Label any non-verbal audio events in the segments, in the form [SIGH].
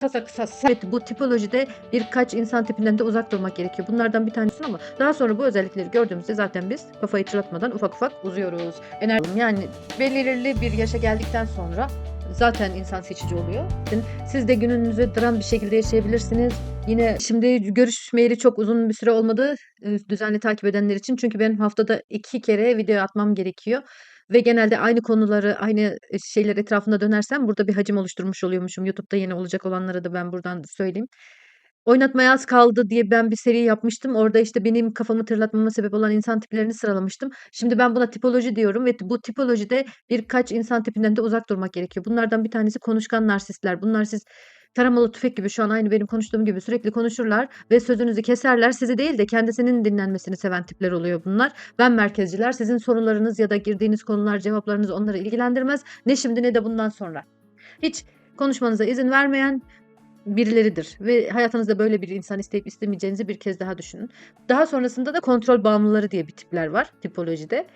kısa kısa. Evet bu tipolojide birkaç insan tipinden de uzak durmak gerekiyor. Bunlardan bir tanesi ama daha sonra bu özellikleri gördüğümüzde zaten biz kafayı çırpmadan ufak ufak uzuyoruz. Enerji yani belirli bir yaşa geldikten sonra zaten insan seçici oluyor. Siz de gününüzü dram bir şekilde yaşayabilirsiniz. Yine şimdi görüşmeyeli çok uzun bir süre olmadı e, düzenli takip edenler için. Çünkü benim haftada iki kere video atmam gerekiyor. Ve genelde aynı konuları, aynı e, şeyler etrafında dönersem burada bir hacim oluşturmuş oluyormuşum. YouTube'da yeni olacak olanlara da ben buradan söyleyeyim. Oynatmaya az kaldı diye ben bir seri yapmıştım. Orada işte benim kafamı tırlatmama sebep olan insan tiplerini sıralamıştım. Şimdi ben buna tipoloji diyorum ve bu tipolojide birkaç insan tipinden de uzak durmak gerekiyor. Bunlardan bir tanesi konuşkan narsistler. Bunlar siz taramalı tüfek gibi şu an aynı benim konuştuğum gibi sürekli konuşurlar ve sözünüzü keserler. Sizi değil de kendisinin dinlenmesini seven tipler oluyor bunlar. Ben merkezciler. Sizin sorularınız ya da girdiğiniz konular, cevaplarınız onları ilgilendirmez. Ne şimdi ne de bundan sonra. Hiç konuşmanıza izin vermeyen birileridir ve hayatınızda böyle bir insan isteyip istemeyeceğinizi bir kez daha düşünün. Daha sonrasında da kontrol bağımlıları diye bir tipler var tipolojide.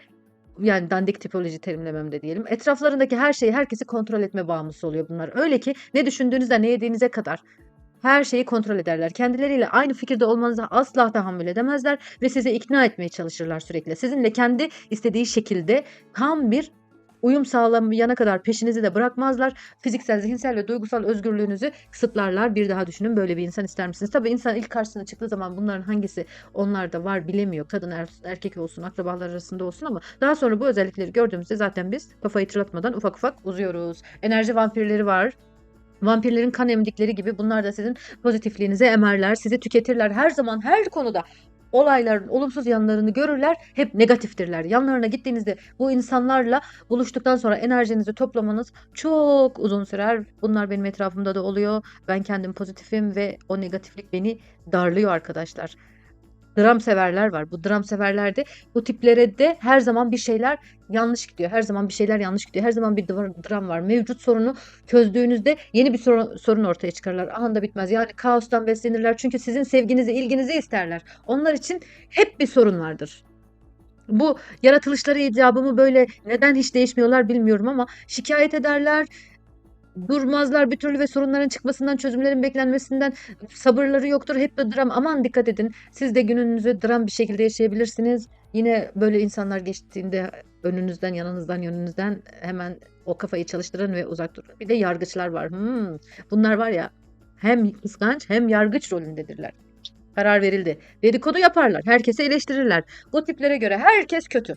Yani dandik tipoloji terimlememde diyelim. Etraflarındaki her şeyi, herkesi kontrol etme bağımlısı oluyor bunlar. Öyle ki ne düşündüğünüzden ne yediğinize kadar her şeyi kontrol ederler. Kendileriyle aynı fikirde olmanıza asla tahammül edemezler ve sizi ikna etmeye çalışırlar sürekli. Sizinle kendi istediği şekilde tam bir uyum sağlamayana kadar peşinizi de bırakmazlar. Fiziksel, zihinsel ve duygusal özgürlüğünüzü kısıtlarlar. Bir daha düşünün böyle bir insan ister misiniz? Tabii insan ilk karşısına çıktığı zaman bunların hangisi onlarda var bilemiyor. Kadın er- erkek olsun, akrabalar arasında olsun ama daha sonra bu özellikleri gördüğümüzde zaten biz kafayı tırlatmadan ufak ufak uzuyoruz. Enerji vampirleri var. Vampirlerin kan emdikleri gibi bunlar da sizin pozitifliğinizi emerler, sizi tüketirler. Her zaman her konuda olayların olumsuz yanlarını görürler, hep negatiftirler. Yanlarına gittiğinizde bu insanlarla buluştuktan sonra enerjinizi toplamanız çok uzun sürer. Bunlar benim etrafımda da oluyor. Ben kendim pozitifim ve o negatiflik beni darlıyor arkadaşlar. Dram severler var. Bu dram severlerde bu tiplere de her zaman bir şeyler yanlış gidiyor. Her zaman bir şeyler yanlış gidiyor. Her zaman bir dra- dram var. Mevcut sorunu çözdüğünüzde yeni bir sorun, sorun ortaya çıkarırlar. Anında bitmez. Yani kaostan beslenirler. Çünkü sizin sevginizi, ilginizi isterler. Onlar için hep bir sorun vardır. Bu yaratılışları icabımı böyle neden hiç değişmiyorlar bilmiyorum ama şikayet ederler, durmazlar bir türlü ve sorunların çıkmasından, çözümlerin beklenmesinden sabırları yoktur. Hep bir dram. Aman dikkat edin. Siz de gününüzü dram bir şekilde yaşayabilirsiniz. Yine böyle insanlar geçtiğinde önünüzden, yanınızdan, yönünüzden hemen o kafayı çalıştırın ve uzak durun. Bir de yargıçlar var. Hmm, bunlar var ya hem kıskanç hem yargıç rolündedirler. Karar verildi. Dedikodu yaparlar. Herkesi eleştirirler. Bu tiplere göre herkes kötü.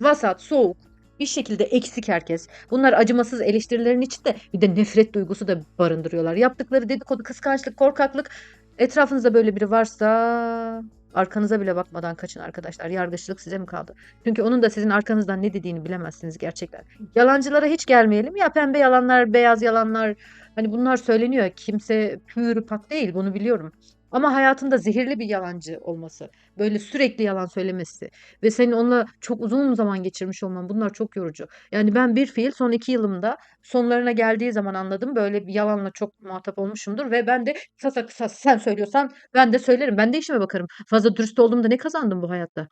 Vasat, soğuk, bir şekilde eksik herkes. Bunlar acımasız eleştirilerin içinde bir de nefret duygusu da barındırıyorlar. Yaptıkları dedikodu, kıskançlık, korkaklık. Etrafınızda böyle biri varsa arkanıza bile bakmadan kaçın arkadaşlar. Yargıçlık size mi kaldı? Çünkü onun da sizin arkanızdan ne dediğini bilemezsiniz gerçekten. Yalancılara hiç gelmeyelim. Ya pembe yalanlar, beyaz yalanlar. Hani bunlar söyleniyor. Kimse pür pak değil bunu biliyorum. Ama hayatında zehirli bir yalancı olması, böyle sürekli yalan söylemesi ve senin onunla çok uzun zaman geçirmiş olman bunlar çok yorucu. Yani ben bir fiil son iki yılımda sonlarına geldiği zaman anladım. Böyle bir yalanla çok muhatap olmuşumdur ve ben de kısa kısa sen söylüyorsan ben de söylerim. Ben de işime bakarım. Fazla dürüst olduğumda ne kazandım bu hayatta?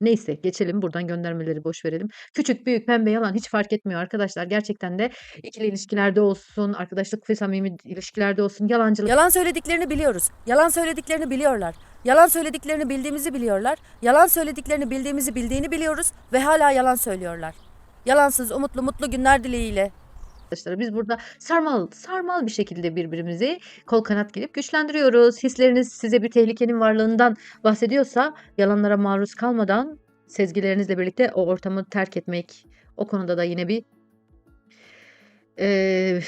Neyse geçelim buradan göndermeleri boş verelim. Küçük, büyük, pembe, yalan hiç fark etmiyor arkadaşlar. Gerçekten de ikili ilişkilerde olsun, arkadaşlık ve samimi ilişkilerde olsun yalancılık Yalan söylediklerini biliyoruz. Yalan söylediklerini biliyorlar. Yalan söylediklerini bildiğimizi biliyorlar. Yalan söylediklerini bildiğimizi bildiğini biliyoruz ve hala yalan söylüyorlar. Yalansız, umutlu, mutlu günler dileğiyle. Arkadaşlar. Biz burada sarmal sarmal bir şekilde birbirimizi kol kanat gelip güçlendiriyoruz. Hisleriniz size bir tehlikenin varlığından bahsediyorsa yalanlara maruz kalmadan sezgilerinizle birlikte o ortamı terk etmek o konuda da yine bir eee,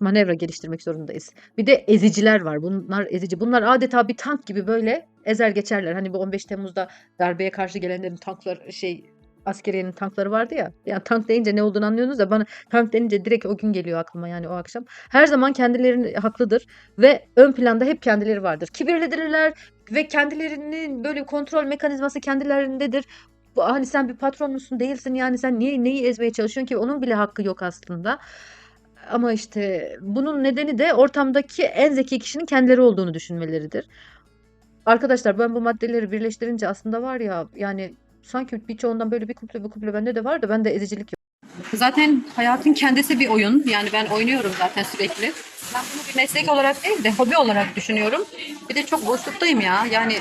manevra geliştirmek zorundayız. Bir de eziciler var. Bunlar ezici. Bunlar adeta bir tank gibi böyle ezer geçerler. Hani bu 15 Temmuz'da darbeye karşı gelenlerin tanklar şey askeriyenin tankları vardı ya. Ya tank deyince ne olduğunu anlıyorsunuz da bana tank denince direkt o gün geliyor aklıma yani o akşam. Her zaman kendilerini haklıdır ve ön planda hep kendileri vardır. Kibirlidirler ve kendilerinin böyle kontrol mekanizması kendilerindedir. Bu, hani sen bir patron musun değilsin yani sen niye neyi ezmeye çalışıyorsun ki onun bile hakkı yok aslında. Ama işte bunun nedeni de ortamdaki en zeki kişinin kendileri olduğunu düşünmeleridir. Arkadaşlar ben bu maddeleri birleştirince aslında var ya yani sanki birçoğundan böyle bir kuple bir kuple bende de var da bende ezicilik yok. Zaten hayatın kendisi bir oyun. Yani ben oynuyorum zaten sürekli. Ben bunu bir meslek olarak değil de hobi olarak düşünüyorum. Bir de çok boşluktayım ya. Yani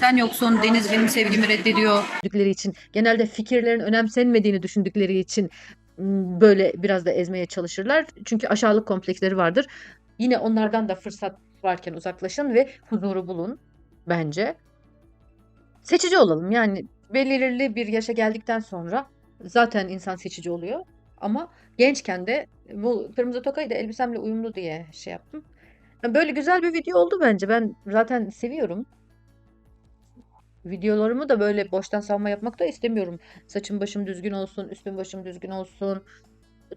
sen yoksun, Deniz benim sevgimi reddediyor. Düşündükleri için, genelde fikirlerin önemsenmediğini düşündükleri için m, böyle biraz da ezmeye çalışırlar. Çünkü aşağılık kompleksleri vardır. Yine onlardan da fırsat varken uzaklaşın ve huzuru bulun bence. Seçici olalım. Yani belirli bir yaşa geldikten sonra zaten insan seçici oluyor. Ama gençken de bu kırmızı tokayı da elbisemle uyumlu diye şey yaptım. Ya Böyle güzel bir video oldu bence. Ben zaten seviyorum. Videolarımı da böyle boştan savma yapmak da istemiyorum. Saçım başım düzgün olsun, üstüm başım düzgün olsun.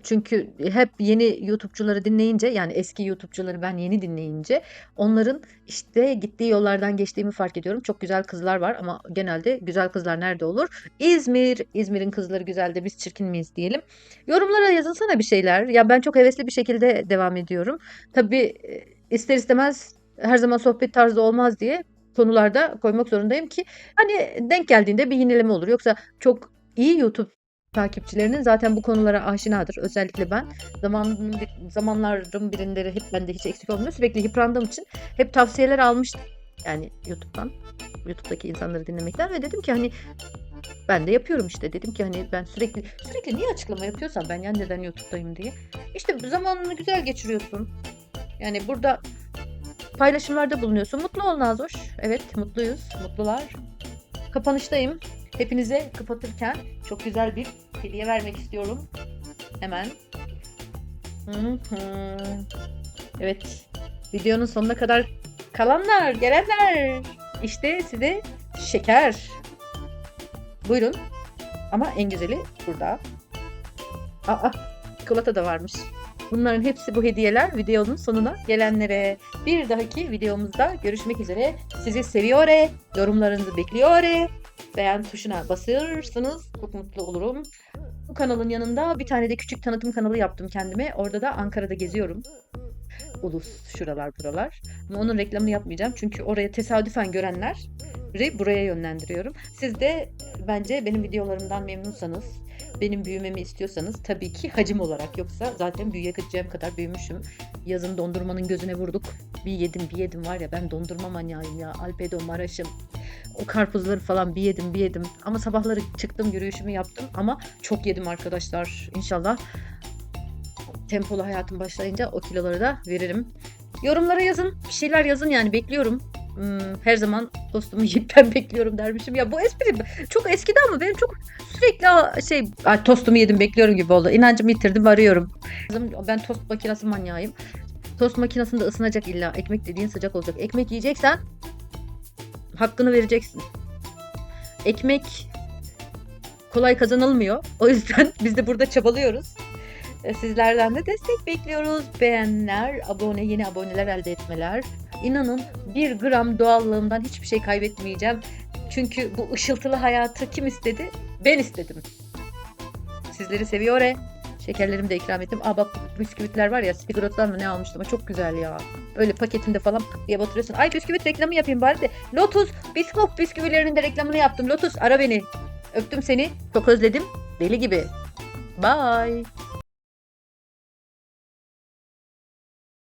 Çünkü hep yeni YouTube'cuları dinleyince yani eski YouTube'cuları ben yeni dinleyince onların işte gittiği yollardan geçtiğimi fark ediyorum. Çok güzel kızlar var ama genelde güzel kızlar nerede olur? İzmir. İzmir'in kızları güzel de biz çirkin miyiz diyelim. Yorumlara yazılsana bir şeyler. Ya ben çok hevesli bir şekilde devam ediyorum. Tabii e, ister istemez her zaman sohbet tarzı olmaz diye konularda koymak zorundayım ki hani denk geldiğinde bir yineleme olur. Yoksa çok iyi YouTube takipçilerinin zaten bu konulara aşinadır. Özellikle ben zamanın zamanların birinde hep bende hiç eksik olmuyor. Sürekli yıprandığım için hep tavsiyeler almıştım. Yani YouTube'dan, YouTube'daki insanları dinlemekten ve dedim ki hani ben de yapıyorum işte. Dedim ki hani ben sürekli sürekli niye açıklama yapıyorsam ben ya neden YouTube'dayım diye. İşte zamanını güzel geçiriyorsun. Yani burada paylaşımlarda bulunuyorsun. Mutlu ol Nazoş. Evet mutluyuz. Mutlular. Kapanıştayım. Hepinize kapatırken çok güzel bir hediye vermek istiyorum. Hemen. Evet. Videonun sonuna kadar kalanlar, gelenler. İşte size şeker. Buyurun. Ama en güzeli burada. Aa, çikolata da varmış. Bunların hepsi bu hediyeler videonun sonuna gelenlere. Bir dahaki videomuzda görüşmek üzere. Sizi seviyor. Yorumlarınızı bekliyor. Beğen tuşuna basırsanız çok mutlu olurum. Bu kanalın yanında bir tane de küçük tanıtım kanalı yaptım kendime. Orada da Ankara'da geziyorum. Ulus şuralar buralar. Ama onun reklamını yapmayacağım. Çünkü oraya tesadüfen görenler buraya yönlendiriyorum. Siz de bence benim videolarımdan memnunsanız, benim büyümemi istiyorsanız tabii ki hacim olarak yoksa zaten büyüyeceğim kadar büyümüşüm. Yazın dondurmanın gözüne vurduk. Bir yedim bir yedim var ya ben dondurma manyağıyım ya. Alpedo Maraş'ım. O karpuzları falan bir yedim bir yedim. Ama sabahları çıktım yürüyüşümü yaptım ama çok yedim arkadaşlar. İnşallah tempolu hayatım başlayınca o kiloları da veririm. Yorumlara yazın. Bir şeyler yazın yani bekliyorum. Hmm, her zaman dostumu [LAUGHS] yiyipten bekliyorum dermişim. Ya bu espri çok eskidi ama benim çok sürekli şey tostumu yedim bekliyorum gibi oldu. İnancımı yitirdim arıyorum. Ben tost makinesi manyağıyım. Tost makinesinde ısınacak illa. Ekmek dediğin sıcak olacak. Ekmek yiyeceksen hakkını vereceksin. Ekmek kolay kazanılmıyor. O yüzden [LAUGHS] biz de burada çabalıyoruz. E, Sizlerden de destek bekliyoruz. Beğenler, abone, yeni aboneler elde etmeler. İnanın bir gram doğallığımdan hiçbir şey kaybetmeyeceğim. Çünkü bu ışıltılı hayatı kim istedi? Ben istedim. Sizleri seviyor. e. Şekerlerimi de ikram ettim. Aa bak bisküvitler var ya Spigot'tan mı ne almıştım ama çok güzel ya. Böyle paketinde falan diye batırıyorsun. Ay bisküvit reklamı yapayım bari de. Lotus Biscoff bisküvilerinin de reklamını yaptım. Lotus ara beni. Öptüm seni. Çok özledim. Deli gibi. Bye.